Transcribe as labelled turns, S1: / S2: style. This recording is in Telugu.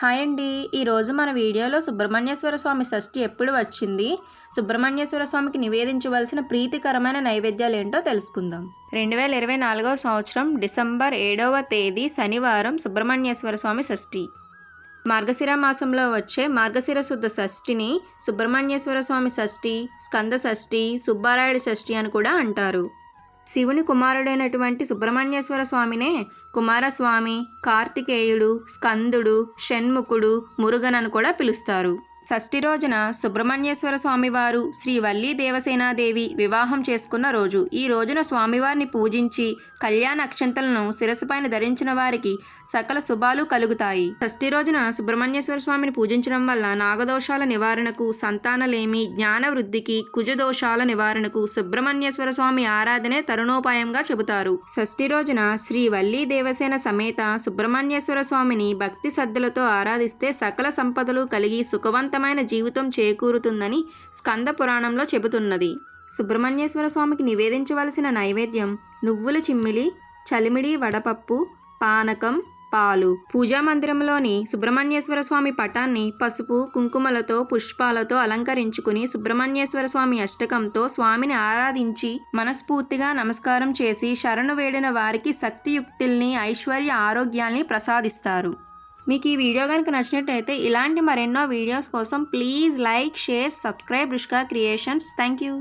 S1: హాయ్ అండి. ఈరోజు మన వీడియోలో సుబ్రహ్మణ్యేశ్వర స్వామి షష్ఠి ఎప్పుడు వచ్చింది? సుబ్రహ్మణ్యేశ్వర స్వామికి నివేదించవలసిన ప్రీతికరమైన నైవేద్యాలు ఏంటో తెలుసుకుందాం. రెండు వేల ఇరవై నాలుగవ సంవత్సరం డిసెంబర్ ఏడవ తేదీ శనివారం సుబ్రహ్మణ్యేశ్వర స్వామి షష్ఠి. మార్గశిర మాసంలో వచ్చే మార్గశిర శుద్ధ షష్ఠిని సుబ్రహ్మణ్యేశ్వర స్వామి షష్ఠి స్కంద షష్ఠి సుబ్బారాయుడు షష్ఠి అని కూడా అంటారు. శివుని కుమారుడైనటువంటి సుబ్రహ్మణ్యేశ్వర స్వామినే కుమారస్వామి కార్తికేయుడు స్కందుడు షణ్ముఖుడు మురుగన్ అని కూడా పిలుస్తారు. షష్ఠి రోజున సుబ్రహ్మణ్యేశ్వర స్వామివారు శ్రీ వల్లీ దేవసేనాదేవి వివాహం చేసుకున్న రోజు ఈ రోజున స్వామివారిని పూజించి కళ్యాణ అక్షంతలను శిరస్సుపైన ధరించిన వారికి సకల శుభాలు కలుగుతాయి. షష్ఠి రోజున సుబ్రహ్మణ్యేశ్వర స్వామిని పూజించడం వల్ల నాగదోషాల నివారణకు సంతానలేమి జ్ఞాన వృద్ధికి కుజదోషాల నివారణకు సుబ్రహ్మణ్యేశ్వర స్వామి ఆరాధనే తరుణోపాయంగా చెబుతారు. షష్ఠి రోజున శ్రీ వల్లీ దేవసేన సమేత సుబ్రహ్మణ్యేశ్వర స్వామిని భక్తి శ్రద్ధలతో ఆరాధిస్తే సకల సంపదలు కలిగి సుఖవంతం సుఖవంతమైన జీవితం చేకూరుతుందని స్కంద పురాణంలో చెబుతున్నది. సుబ్రహ్మణ్యేశ్వర స్వామికి నివేదించవలసిన నైవేద్యం నువ్వుల చిమ్మిలి చలిమిడి వడపప్పు పానకం పాలు. పూజా మందిరంలోని సుబ్రహ్మణ్యేశ్వర స్వామి పటాన్ని పసుపు కుంకుమలతో పుష్పాలతో అలంకరించుకుని సుబ్రహ్మణ్యేశ్వర స్వామి అష్టకంతో స్వామిని ఆరాధించి మనస్ఫూర్తిగా నమస్కారం చేసి శరణు వేడిన వారికి శక్తియుక్తుల్ని ఐశ్వర్య ఆరోగ్యాల్ని ప్రసాదిస్తారు. మీకు ఈ వీడియో కనుక నచ్చినట్టయితే ఇలాంటి మరెన్నో వీడియోస్ కోసం please like share subscribe Rushka creations. Thank you.